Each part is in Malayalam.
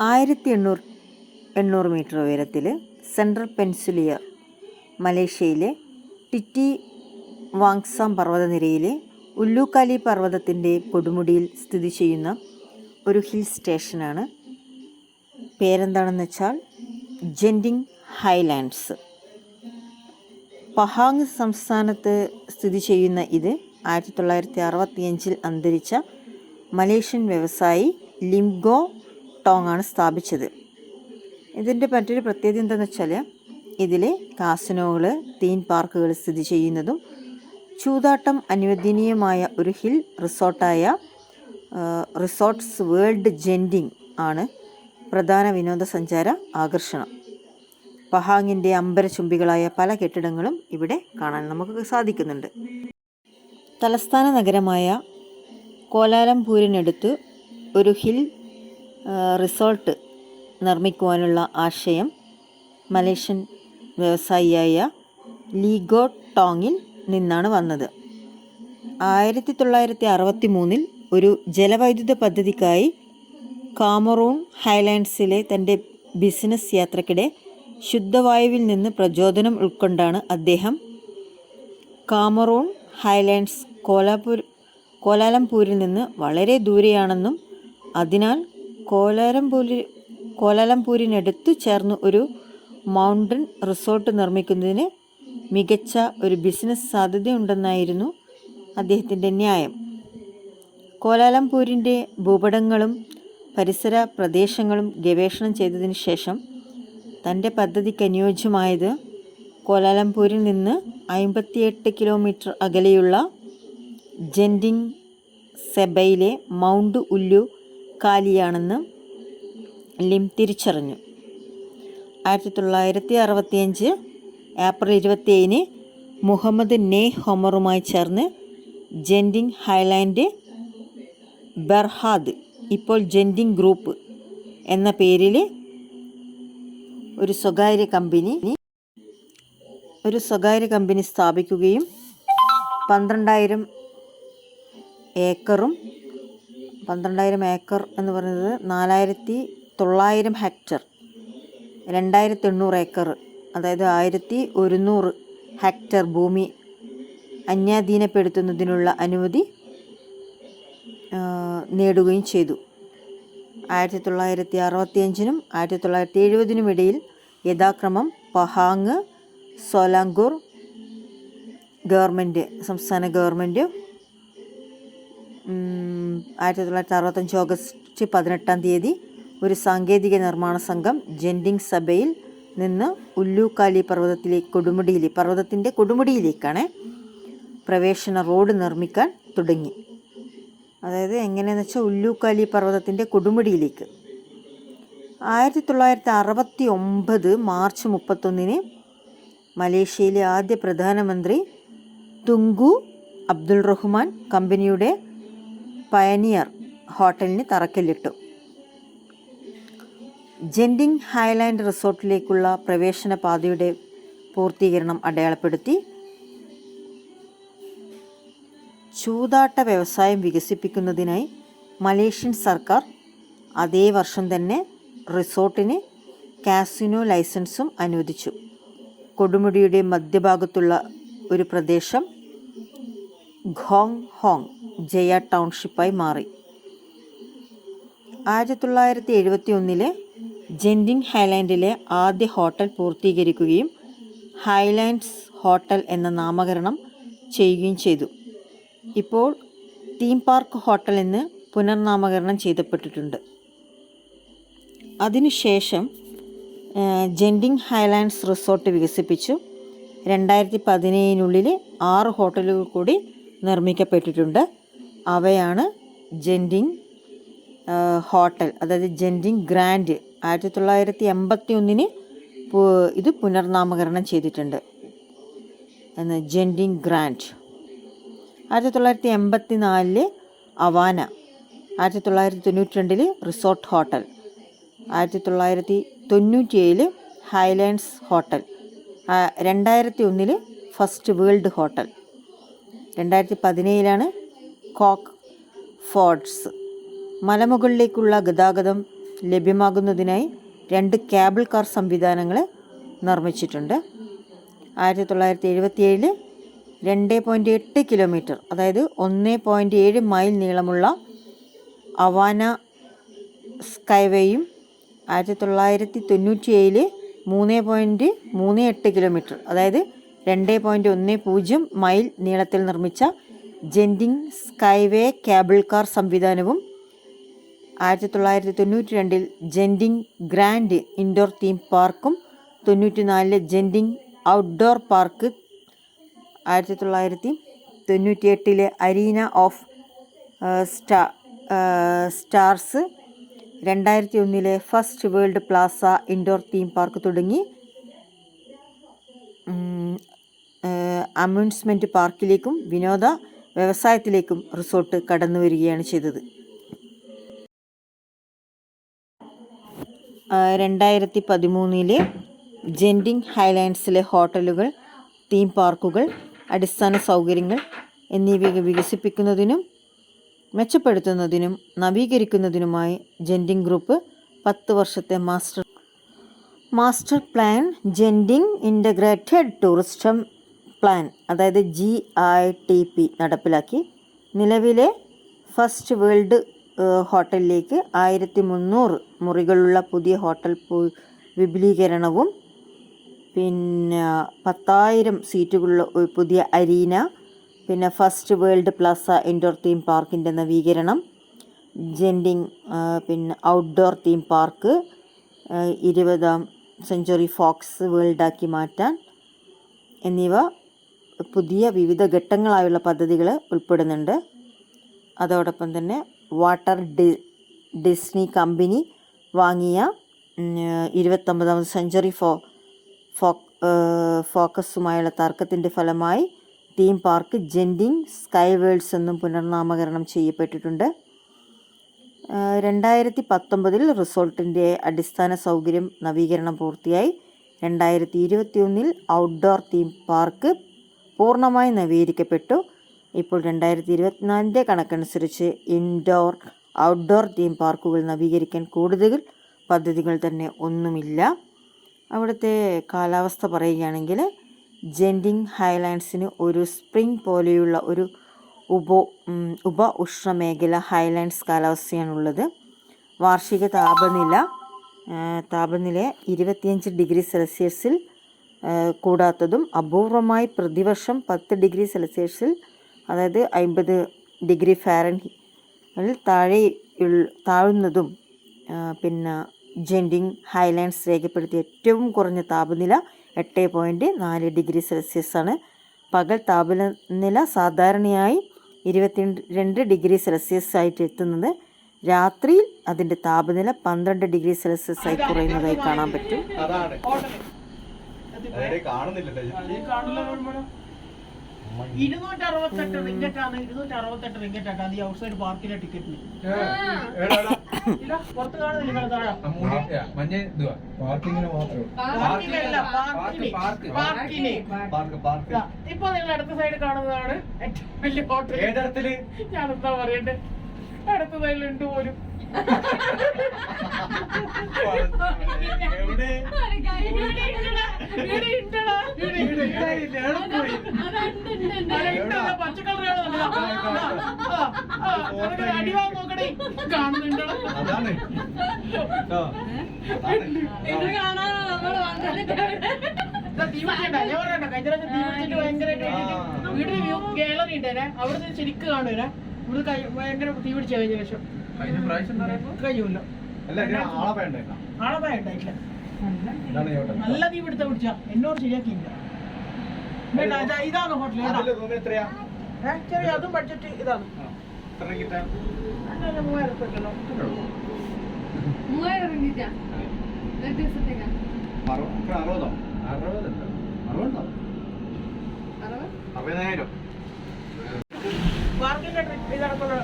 ആയിരത്തി എണ്ണൂറ് എണ്ണൂറ് മീറ്റർ ഉയരത്തിൽ സെൻട്രൽ പെൻസുലിയ മലേഷ്യയിലെ ടിറ്റി വാങ്സാം പർവതനിരയിലെ ഉല്ലൂക്കാലി പർവതത്തിന്റെ കൊടുമുടിയിൽ സ്ഥിതി ചെയ്യുന്ന ഒരു ഹിൽ സ്റ്റേഷനാണ്. പേരെന്താണെന്ന് വെച്ചാൽ ജെൻഡിങ് ഹൈലാൻഡ്സ്. പഹാങ് സംസ്ഥാനത്ത് സ്ഥിതി ചെയ്യുന്ന ഇത് ആയിരത്തി തൊള്ളായിരത്തി അറുപത്തിയഞ്ചിൽ അന്തരിച്ച മലേഷ്യൻ വ്യവസായി ലിംഗോ ടോങ് ആണ് സ്ഥാപിച്ചത്. ഇതിന്റെ മറ്റൊരു പ്രത്യേകത എന്താണെന്ന് വെച്ചാൽ ഇതിൽ കാസിനോകൾ തീം പാർക്കുകൾ സ്ഥിതി ചെയ്യുന്നതും ചൂതാട്ടം അനുവദനീയമായ ഒരു ഹിൽ റിസോർട്ടായ റിസോർട്ട്സ് വേൾഡ് ജെൻഡിങ് ആണ് പ്രധാന വിനോദസഞ്ചാര ആകർഷണം. പഹാങ്ങിന്റെ അമ്പരചുംബികളായ പല കെട്ടിടങ്ങളും ഇവിടെ കാണാൻ നമുക്ക് സാധിക്കുന്നുണ്ട്. തലസ്ഥാന നഗരമായ കോലാലംപൂരിനടുത്ത് ഒരു ഹിൽ റിസോർട്ട് നിർമ്മിക്കുവാനുള്ള ആശയം മലേഷ്യൻ വ്യവസായിയായ ലീഗോ ടോങ്ങിൽ നിന്നാണ് വന്നത്. ആയിരത്തി തൊള്ളായിരത്തി അറുപത്തി മൂന്നിൽ ഒരു ജലവൈദ്യുത പദ്ധതിക്കായി കാമറൂൺ ഹൈലാൻഡ്സിലെ തന്റെ ബിസിനസ് യാത്രക്കിടെ ശുദ്ധവായുവിൽ നിന്ന് പ്രചോദനം ഉൾക്കൊണ്ടാണ് അദ്ദേഹം കാമറൂൺ ഹൈലാൻഡ്സ് കോലാപൂർ കോലാലംപൂരിൽ നിന്ന് വളരെ ദൂരെയാണെന്നും അതിനാൽ കോലാലംപൂരി കോലാലംപൂരിനടുത്തു ചേർന്ന് ഒരു മൗണ്ടൻ റിസോർട്ട് നിർമ്മിക്കുന്നതിന് മികച്ച ഒരു ബിസിനസ് സാധ്യതയുണ്ടെന്നായിരുന്നു അദ്ദേഹത്തിന്റെ ന്യായം. കോലാലംപൂരിന്റെ ഭൂപടങ്ങളും പരിസര പ്രദേശങ്ങളും ഗവേഷണം ചെയ്തതിന് ശേഷം തന്റെ പദ്ധതിക്ക് അനുയോജ്യമായത് കോലാലംപൂരിൽ നിന്ന് അമ്പത്തിയെട്ട് കിലോമീറ്റർ അകലെയുള്ള ജെൻഡിങ് സെബയിലെ മൗണ്ട് ഉല്ലു കാലിയാണെന്ന് ലിം തിരിച്ചറിഞ്ഞു. ആയിരത്തി തൊള്ളായിരത്തി അറുപത്തിയഞ്ച് ഏപ്രിൽ ഇരുപത്തിയേഴിന് മുഹമ്മദ് നെ ഹൊമറുമായി ചേർന്ന് ജെൻഡിങ് ഹൈലാൻഡ് ബർഹാദ് ഇപ്പോൾ ജെൻഡിങ് ഗ്രൂപ്പ് എന്ന പേരിൽ ഒരു സ്വകാര്യ കമ്പനി ഒരു സ്വകാര്യ കമ്പനി സ്ഥാപിക്കുകയും പന്ത്രണ്ടായിരം ഏക്കറും പന്ത്രണ്ടായിരം ഏക്കർ എന്ന് പറയുന്നത് നാലായിരത്തി തൊള്ളായിരം ഹെക്ടർ രണ്ടായിരത്തി എണ്ണൂറ് ഏക്കർ അതായത് ആയിരത്തി ഒരുന്നൂറ് ഹെക്ടർ ഭൂമി അന്യാധീനപ്പെടുത്തുന്നതിനുള്ള അനുമതി നേടുകയും ചെയ്തു. ആയിരത്തി തൊള്ളായിരത്തി അറുപത്തിയഞ്ചിനും ആയിരത്തി തൊള്ളായിരത്തി എഴുപതിനും ഇടയിൽ യഥാക്രമം പഹാങ് സോലാങ്കൂർ ഗവൺമെന്റ് സംസ്ഥാന ഗവൺമെന്റ് ആയിരത്തി തൊള്ളായിരത്തി അറുപത്തഞ്ച് ഓഗസ്റ്റ് പതിനെട്ടാം തീയതി ഒരു സാങ്കേതിക നിർമ്മാണ സംഘം ജെൻഡിങ് സഭയിൽ നിന്ന് ഉല്ലൂക്കാലി പർവതത്തിലേക്ക് കൊടുമുടിയിലെ പർവതത്തിന്റെ കൊടുമുടിയിലേക്കാണ് പ്രവേശന റോഡ് നിർമ്മിക്കാൻ തുടങ്ങി. അതായത് എങ്ങനെയെന്ന് വെച്ചാൽ ഉല്ലൂക്കാലി പർവതത്തിന്റെ കൊടുമുടിയിലേക്ക്. ആയിരത്തി തൊള്ളായിരത്തി അറുപത്തി ഒമ്പത് മാർച്ച് മുപ്പത്തൊന്നിന് മലേഷ്യയിലെ ആദ്യ പ്രധാനമന്ത്രി തുങ്കു അബ്ദുൾ റഹ്മാൻ കമ്പനിയുടെ പയനിയർ ഹോട്ടലിന് തറക്കല്ലിട്ടു. ജെൻഡിങ് ഹൈലാൻഡ് റിസോർട്ടിലേക്കുള്ള പ്രവേശന പാതയുടെ പൂർത്തീകരണം അടയാളപ്പെടുത്തി ചൂതാട്ട വ്യവസായം വികസിപ്പിക്കുന്നതിനായി മലേഷ്യൻ സർക്കാർ അതേ വർഷം തന്നെ റിസോർട്ടിന് കാസിനോ ലൈസൻസും അനുവദിച്ചു. കൊടുമുടിയുടെ മധ്യഭാഗത്തുള്ള ഒരു പ്രദേശം ഖോങ് ഹോങ് ജയ ടൗൺഷിപ്പായി മാറി. ആയിരത്തി തൊള്ളായിരത്തി എഴുപത്തി ഒന്നിലെ ജെൻഡിങ് ഹൈലാൻഡിലെ ആദ്യ ഹോട്ടൽ പൂർത്തീകരിക്കുകയും ഹൈലാൻഡ്സ് ഹോട്ടൽ എന്ന നാമകരണം ചെയ്യുകയും ചെയ്തു. ഇപ്പോൾ തീം പാർക്ക് ഹോട്ടൽ എന്ന് പുനർനാമകരണം ചെയ്തപ്പെട്ടിട്ടുണ്ട്. അതിനുശേഷം ജെൻഡിങ് ഹൈലാൻഡ്സ് റിസോർട്ട് വികസിപ്പിച്ചു. രണ്ടായിരത്തി പതിനേഴിനുള്ളിൽ ആറ് ഹോട്ടലുകൾ കൂടി നിർമ്മിക്കപ്പെട്ടിട്ടുണ്ട്. അവയാണ് ജെന്റിങ് ഹോട്ടൽ അതായത് ജെന്റിങ് ഗ്രാൻഡ്. ആയിരത്തി തൊള്ളായിരത്തി എൺപത്തി ഒന്നിന് ഇത് പുനർനാമകരണം ചെയ്തിട്ടുണ്ട്. എന്ന് ജെന്റിങ് ഗ്രാൻഡ്. ആയിരത്തി തൊള്ളായിരത്തി എൺപത്തി നാലിൽ അവാന. ആയിരത്തി തൊള്ളായിരത്തി തൊണ്ണൂറ്റി രണ്ടിൽ റിസോർട്ട് ഹോട്ടൽ. ആയിരത്തി തൊള്ളായിരത്തി തൊണ്ണൂറ്റി ഏഴിൽ ഹൈലാൻഡ്സ് ഹോട്ടൽ. രണ്ടായിരത്തി ഒന്നിൽ ഫസ്റ്റ് വേൾഡ് ഹോട്ടൽ. രണ്ടായിരത്തി പതിനേഴിലാണ് കോക്ക് ഫോർട്സ് മലമുകളിലേക്കുള്ള ഗതാഗതം ലഭ്യമാകുന്നതിനായി രണ്ട് കേബിൾ കാർ സംവിധാനങ്ങൾ നിർമ്മിച്ചിട്ടുണ്ട്. ആയിരത്തി തൊള്ളായിരത്തി എഴുപത്തിയേഴിൽ രണ്ട് പോയിന്റ് എട്ട് കിലോമീറ്റർ അതായത് ഒന്ന് പോയിന്റ് ഏഴ് മൈൽ നീളമുള്ള അവാന സ്കൈവേയും ആയിരത്തി തൊള്ളായിരത്തി തൊണ്ണൂറ്റി ഏഴിൽ മൂന്ന് പോയിന്റ് മൂന്ന് എട്ട് കിലോമീറ്റർ അതായത് രണ്ട് പോയിന്റ് ഒന്ന് പൂജ്യം മൈൽ നീളത്തിൽ നിർമ്മിച്ച ജെൻഡിങ് സ്കൈവേ കേബിൾ കാർ സംവിധാനവും ആയിരത്തി തൊള്ളായിരത്തി തൊണ്ണൂറ്റി രണ്ടിൽ ജെൻഡിങ് ഗ്രാൻഡ് ഇൻഡോർ തീം പാർക്കും തൊണ്ണൂറ്റി നാലിലെ ജെൻഡിങ് ഔട്ട്ഡോർ പാർക്ക് ആയിരത്തി തൊള്ളായിരത്തി തൊണ്ണൂറ്റി എട്ടിലെ അരീന ഓഫ് സ്റ്റാ സ്റ്റാർസ് രണ്ടായിരത്തി ഒന്നിലെ first world plaza indoor theme park തുടങ്ങി അമ്യൂസ്മെന്റ് പാർക്കിലേക്കും വിനോദ വ്യവസായത്തിലേക്കും റിസോർട്ട് കടന്നു വരികയാണ് ചെയ്തത്. രണ്ടായിരത്തി പതിമൂന്നിലെ ജെൻഡിങ് ഹൈലാൻഡ്സിലെ ഹോട്ടലുകൾ തീം പാർക്കുകൾ അടിസ്ഥാന സൗകര്യങ്ങൾ എന്നിവ വികസിപ്പിക്കുന്നതിനും മെച്ചപ്പെടുത്തുന്നതിനും നവീകരിക്കുന്നതിനുമായി ജെൻഡിങ് ഗ്രൂപ്പ് പത്ത് വർഷത്തെ master master plan Genting integrated tourism plan അതായത് ജി ഐ ടി പി നടപ്പിലാക്കി നിലവിലെ ഫസ്റ്റ് വേൾഡ് ഹോട്ടലിലേക്ക് ആയിരത്തി മുന്നൂറ് മുറികളുള്ള പുതിയ ഹോട്ടൽ വിപുലീകരണവും പിന്നെ പത്തായിരം സീറ്റുകളുള്ള ഒരു പുതിയ അരീന പിന്നെ first world plaza indoor theme പാർക്കിന്റെ നവീകരണം ജെൻഡിങ് പിന്നെ ഔട്ട്ഡോർ തീം പാർക്ക് ഇരുപതാം സെഞ്ചുറി ഫോക്സ് വേൾഡാക്കി മാറ്റാൻ എന്നിവ പുതിയ വിവിധ ഘട്ടങ്ങളായുള്ള പദ്ധതികൾ ഉൾപ്പെടുന്നുണ്ട്. അതോടൊപ്പം തന്നെ വാട്ടർ ഡി ഡിസ്നി കമ്പനി വാങ്ങിയ ഇരുപത്തൊമ്പതാമത് സെഞ്ചുറി ഫോ ഫോ ഫോക്കസുമായുള്ള തർക്കത്തിന്റെ ഫലമായി theme park Genting sky worlds എന്നും പുനർനാമകരണം ചെയ്യപ്പെട്ടിട്ടുണ്ട്. രണ്ടായിരത്തി പത്തൊമ്പതിൽ റിസോർട്ടിന്റെ അടിസ്ഥാന സൗകര്യം നവീകരണം പൂർത്തിയായി. രണ്ടായിരത്തി ഇരുപത്തി ഒന്നിൽ ഔട്ട്ഡോർ തീം പാർക്ക് പൂർണമായി നവീകരിക്കപ്പെട്ടു. ഇപ്പോൾ രണ്ടായിരത്തി ഇരുപത്തിനാലിന്റെ കണക്കനുസരിച്ച് ഇൻഡോർ ഔട്ട്ഡോർ തീം പാർക്കുകൾ നവീകരിക്കാൻ കൂടുതൽ പദ്ധതികൾ തന്നെ ഒന്നുമില്ല. അവിടുത്തെ കാലാവസ്ഥ പറയുകയാണെങ്കിൽ ജെൻഡിങ് ഹൈലാൻഡ്സിന് ഒരു സ്പ്രിംഗ് പോലെയുള്ള ഒരു ഉപ ഉപ ഉഷ്ണമേഖല ഹൈലാൻഡ്സ് കാലാവസ്ഥയാണുള്ളത്. വാർഷിക താപനില താപനില ഇരുപത്തിയഞ്ച് ഡിഗ്രി സെൽഷ്യസിൽ കൂടാത്തതും അപൂർവമായി പ്രതിവർഷം പത്ത് ഡിഗ്രി സെൽഷ്യസിൽ അതായത് അമ്പത് ഡിഗ്രി ഫാരൻ താഴെ താഴുന്നതും പിന്നെ ജെൻഡിങ് ഹൈലാൻഡ്സ് രേഖപ്പെടുത്തിയ ഏറ്റവും കുറഞ്ഞ താപനില എട്ട് പോയിന്റ് നാല് ഡിഗ്രി സെൽഷ്യസ് ആണ് പകൽ താപനില സാധാരണയായി ഇരുപത്തി രണ്ട് ഡിഗ്രി സെൽഷ്യസ് ആയിട്ട് എത്തുന്നത്. രാത്രിയിൽ അതിന്റെ താപനില പന്ത്രണ്ട് ഡിഗ്രി സെൽഷ്യസ് ആയി കുറയുന്നതായി കാണാൻ പറ്റും. ഇരുന്നൂറ്റി അറുപത്തെട്ട് റിങ്കറ്റ് ആണ് ഇരുന്നൂറ്റി അറുപത്തെട്ട് റിങ്കറ്റ് ആണ് അത് ഈ ഔട്ട്സൈഡ് പാർക്കിലെ ടിക്കറ്റിന് ഇല്ല പുറത്ത് കാണുന്നില്ല താഴെ. പാർക്കിങ്ങിന് മാത്രമേ പാർക്കിലല്ല പാർക്കിന് ഇപ്പൊ നിങ്ങൾ അടുത്ത സൈഡ് കാണുന്നതാണ് ഏറ്റവും വലിയ ഹോട്ടൽ ഞാൻ എന്താ പറയണ്ടേ? അടുത്ത സൈഡിലുണ്ട് പോലും. അതാണ്. ഇതാ പിടിച്ചിട്ട്. ഭയങ്കരായിട്ട് വേണ്ടിയിട്ട് വീട്ടിൽ ഗാലറി ഉണ്ടേനെ. അവിടുന്ന് ശരിക്ക് കാണൂല ഇവിടെ കൈ ഭയങ്കര തീ പിടിച്ചു കഴിഞ്ഞ ശേഷം കഴിഞ്ഞ പ്രാവശ്യം എന്താ പറയുക? കഴിയൂല അല്ല ആളെ വേണ്ടേ ആളെ ഭയം ഉണ്ടായിട്ടില്ല. നല്ല തീ പിടുത്ത പിടിച്ച. എന്നോട് ശരിയാക്കിയില്ല. ഇതാണ് ഹോട്ടൽ. ചെറിയ അതും ബഡ്ജറ്റ് ഇതാണ്. അല്ല മൂവായിരം ഉറുപ്പിക അറുപതോ അറുപതുണ്ടോ? അറുപതോ? അറുപതിനായിരം. പാർക്കിന്റെ ട്രിപ്പ് ഇതടക്കുള്ള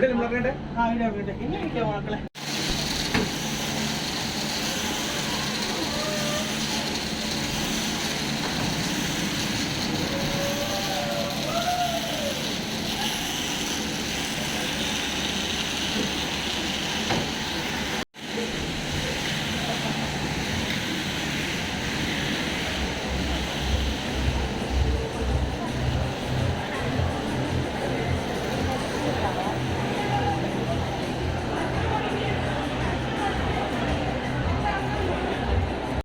ഇവിടെ നമ്മൾ ഇറങ്ങണ്ടേ ആ ഇവിടെ ഇവിടെ. ഇനി ഇരിക്കാം മക്കളെ